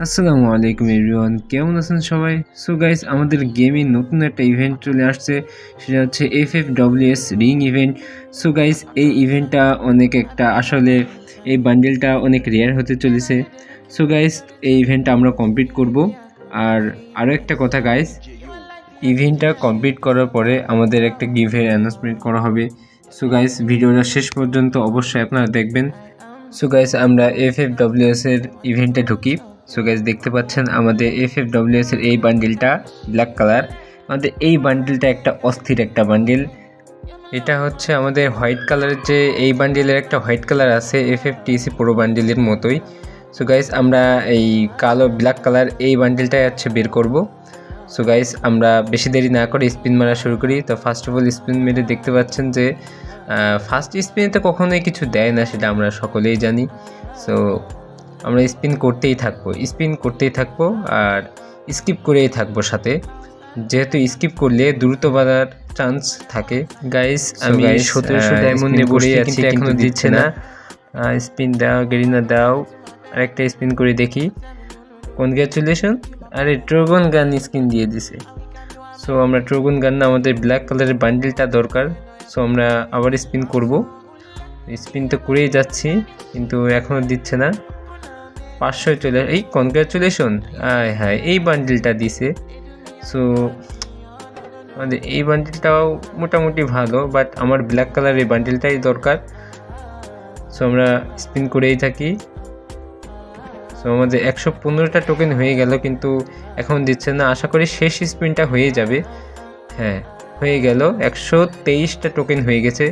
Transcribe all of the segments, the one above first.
আসসালামু আলাইকুম এভরিওয়ান, কেমন আছেন সবাই? সো গাইস আমাদের গেমে নতুন একটা ইভেন্ট চলে আসছে, সেটা হচ্ছে F F W S ring event so guys এই ইভেন্টটা অনেক একটা আসলে, এই বান্ডেলটা অনেক রেয়ার হতে চলেছে। সো গাইস এই ইভেন্টটা আমরা কমপ্লিট করব। আর আরও একটা কথা গাইস ইভেন্টটা কমপ্লিট করার পরে আমাদের একটা গিভের অ্যানাউন্সমেন্ট করা হবে। সো গাইস ভিডিওটা শেষ পর্যন্ত অবশ্যই আপনারা দেখবেন। সো গাইস আমরা এফ এফ ডব্লিউএস এর ইভেন্টে ঢুকি। সো গাইস দেখতে পাচ্ছেন আমাদের এফ এফ এর এই বান্ডিলটা ব্ল্যাক কালার আমাদের এই বান্ডিলটা একটা অস্থির একটা বান্ডিল এটা হচ্ছে আমাদের হোয়াইট কালারের যে এই বান্ডিলের একটা হোয়াইট কালার আছে এফ এফ টিসি পুরো বান্ডিলের মতোই। সো গাইস আমরা এই কালো ব্ল্যাক কালার এই বান্ডিলটাই হচ্ছে বের করব। সো গাইস আমরা বেশি দেরি না করে স্পিন মারা শুরু করি। তো ফার্স্ট অফ অল স্পিন মেরে দেখতে পাচ্ছেন যে ফার্স্ট স্পিনে তো কখনোই কিছু দেয় না, সেটা আমরা সকলেই জানি। সো আমরা স্পিন করতেই থাকব স্পিন করতেই থাকব আর স্কিপ করেই থাকব সাথে। যেহেতু স্কিপ করলে দ্রুত বাড়ার চান্স থাকে। গাইস আমি সতেরোশো ডায়মন্ড নিয়ে আছি এখনও দিচ্ছে না। স্পিন দাও গেরিনা দাও আরেকটা স্পিন করে দেখি। কনগ্রাচুলেশন আরে ট্রোগন গান স্কিন দিয়ে দিছে। সো আমরা ট্রোগন গান না আমাদের ব্ল্যাক কালারের বান্ডিলটা দরকার। সো আমরা আবার স্পিন করব। স্পিন তো করেই যাচ্ছি কিন্তু এখনও দিচ্ছে না। পাঁচশো চলে এই কনগ্রাচুলেশন আয় হ্যাঁ এই বান্ডিলটা দিছে। সো আমাদের এই বান্ডিলটাও মোটামুটি ভালো বাট আমার ব্ল্যাক কালার এই বান্ডিলটাই দরকার। সো আমরা স্পিন করেই থাকি। সো আমাদের একশো পনেরোটা টোকেন হয়ে গেল, কিন্তু এখন দিচ্ছে না। আশা করি শেষ স্পিনটা হয়ে যাবে। হ্যাঁ হয়ে গেল। একশো তেইশটা টোকেন হয়ে গেছে।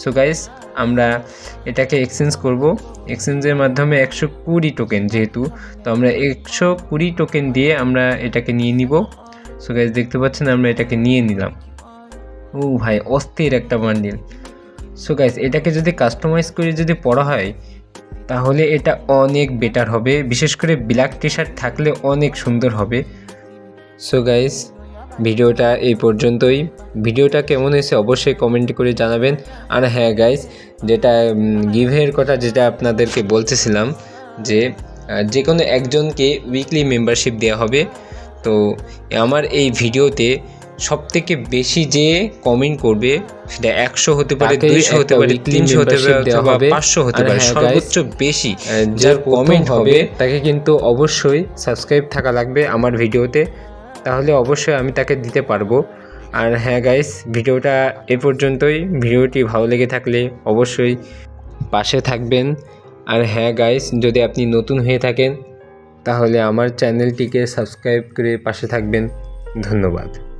সো গাইস আমরা এটাকে এক্সচেঞ্জ করব। এক্সচেঞ্জের মাধ্যমে একশো কুড়ি টোকেন যেহেতু, তো আমরা একশো কুড়ি টোকেন দিয়ে আমরা এটাকে নিয়ে নিব। সো গাইস দেখতে পাচ্ছেন আমরা এটাকে নিয়ে নিলাম। ও ভাই, অস্থির একটা বান্ডিল সো গাইস এটাকে যদি কাস্টমাইজ করে যদি পড়া হয়, তাহলে এটা অনেক বেটার হবে। বিশেষ করে ব্ল্যাক টি শার্ট থাকলে অনেক সুন্দর হবে। সো গাইস ভিডিওটা এই পর্যন্তই। ভিডিওটা কেমন হয়েছে অবশ্যই কমেন্ট করে জানাবেন। আর হ্যাঁ গাইস যেটা গিভের কথা যেটা আপনাদেরকে বলতেছিলাম যে যে কোনো একজনকে উইকলি মেম্বারশিপ দেওয়া হবে। তো আমার এই ভিডিওতে সব থেকে বেশি যে কমেন্ট করবে সেটা একশো হতে পারে দুইশো হতে পারে তিনশো হতে পারে পাঁচশো হতে পারে হ্যাঁ, সর্বোচ্চ বেশি। যার কমেন্ট হবে তাকে কিন্তু অবশ্যই সাবস্ক্রাইব থাকা লাগবে আমার ভিডিওতে। তাহলে অবশ্যই আমি তাকে দিতে পারব। আর হ্যাঁ গাইস ভিডিওটা এ পর্যন্তই। ভিডিওটি ভালো লেগে থাকলে অবশ্যই পাশে থাকবেন। আর হ্যাঁ গাইস যদি আপনি নতুন হয়ে থাকেন, তাহলে আমার চ্যানেলটিকে সাবস্ক্রাইব করে পাশে থাকবেন। ধন্যবাদ।